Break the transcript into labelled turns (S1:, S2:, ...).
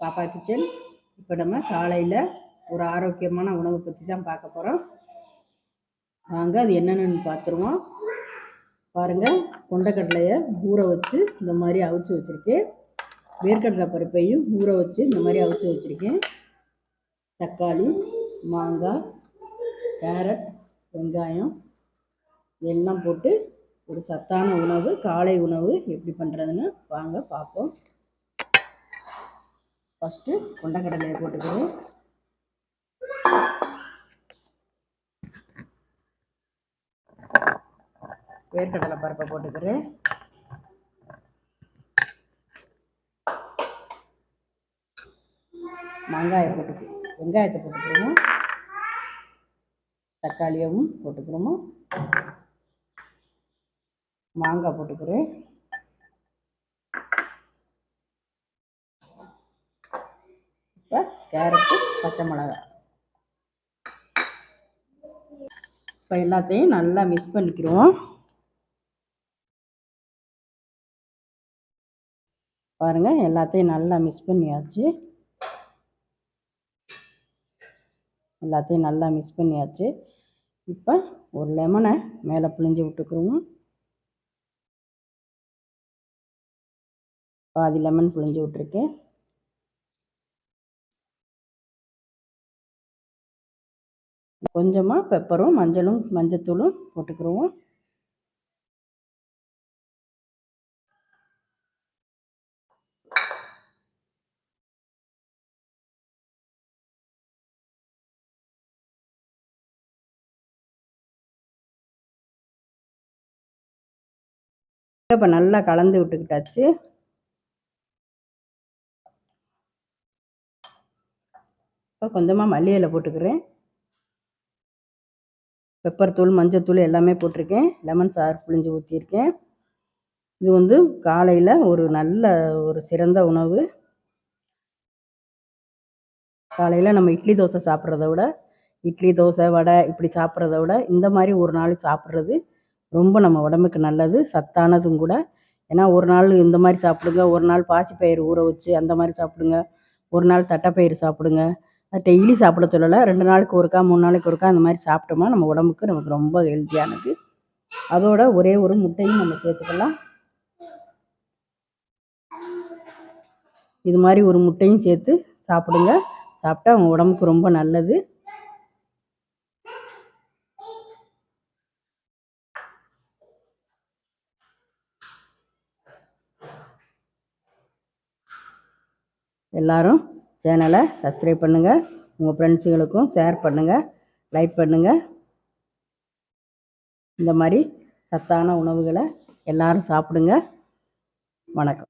S1: பாப்பா கிச்சன். இப்போ நம்ம காலையில் ஒரு ஆரோக்கியமான உணவை பற்றி தான் பார்க்க போகிறோம் வாங்க அது என்னென்னு பார்த்துருவோம். பாருங்கள் கொண்டக்கடலையை ஊற வச்சு இந்த மாதிரி அவிச்சு வச்சுருக்கேன். வேர்க்கடலை பருப்பையும் ஊற வச்சு இந்த மாதிரி அவிச்சு வச்சுருக்கேன். தக்காளி மாங்காய் கேரட் வெங்காயம் எல்லாம் போட்டு ஒரு சத்தான உணவு காலை உணவு எப்படி பண்ணுறதுன்னு வாங்க பார்ப்போம். ஃபஸ்ட்டு கொண்டக்கடலையை போட்டுக்கிறேன் வேர்க்கடலை பருப்பை போட்டுக்கிறேன். மாங்காயை போட்டு வெங்காயத்தை போட்டுக்கிறோமோ? தக்காளியவும் போட்டுக்கிறோமோ? மாங்காய் போட்டுக்கிறேன். இப்போ கேரட்டு பச்சை மிளகாய் இப்போ எல்லாத்தையும் நல்லா மிக்ஸ் பண்ணிக்கிறோம். பாருங்கள் எல்லாத்தையும் நல்லா மிக்ஸ் பண்ணியாச்சு. எல்லாத்தையும் நல்லா மிக்ஸ் பண்ணியாச்சு. இப்போ ஒரு லெமனை மேலே பிழிஞ்சு விட்டுக்குருவோம் பாதி லெமன் பிழிஞ்சு விட்ருக்கேன் கொஞ்சமாக பெப்பரும் மஞ்சளும் மஞ்சத்தூளும் போட்டுக்கிடுவோம் இப்போ நல்லா கலந்து விட்டுக்கிட்டாச்சு. இப்போ கொஞ்சமாக மல்லியில் இலை போட்டுக்கிறேன். பெப்பர் தூள் மஞ்சள் தூள் எல்லாமே போட்டிருக்கேன். லெமன் சாறு புளிஞ்சு ஊற்றியிருக்கேன் இது வந்து காலையில் ஒரு நல்ல ஒரு சிறந்த உணவு. காலையில் நம்ம இட்லி தோசை சாப்பிட்றத விட இட்லி தோசை வடை இப்படி சாப்பிட்றத விட இந்த மாதிரி ஒரு நாள் சாப்பிட்றது ரொம்ப நம்ம உடம்புக்கு நல்லது சத்தானதும் கூட. ஏன்னா ஒரு நாள் இந்த மாதிரி சாப்பிடுங்க ஒரு நாள் பாசிப்பயிறு ஊற வச்சு அந்த மாதிரி சாப்பிடுங்க ஒரு நாள் தட்டைப்பயிறு சாப்பிடுங்க. டெய்லி சாப்பிட சொல்லலை. ரெண்டு நாளைக்கு ஒருக்கா மூணு நாளைக்கு ஒருக்கா அந்த மாதிரி சாப்பிட்டோம்னா நம்ம உடம்புக்கு நமக்கு ரொம்ப ஹெல்த்தியானது அதோட ஒரே ஒரு முட்டையும் நம்ம சேர்த்துக்கலாம். இது மாதிரி ஒரு முட்டையும் சேர்த்து சாப்பிடுங்க. சாப்பிட்டா அவங்க உடம்புக்கு ரொம்ப நல்லது. எல்லாரும் சேனலை சப்ஸ்கிரைப் பண்ணுங்கள் உங்கள் ஃப்ரெண்ட்ஸுகளுக்கும் ஷேர் பண்ணுங்கள் லைக் பண்ணுங்கள் இந்த மாதிரி சத்தான உணவுகளை எல்லோரும் சாப்பிடுங்க. வணக்கம்.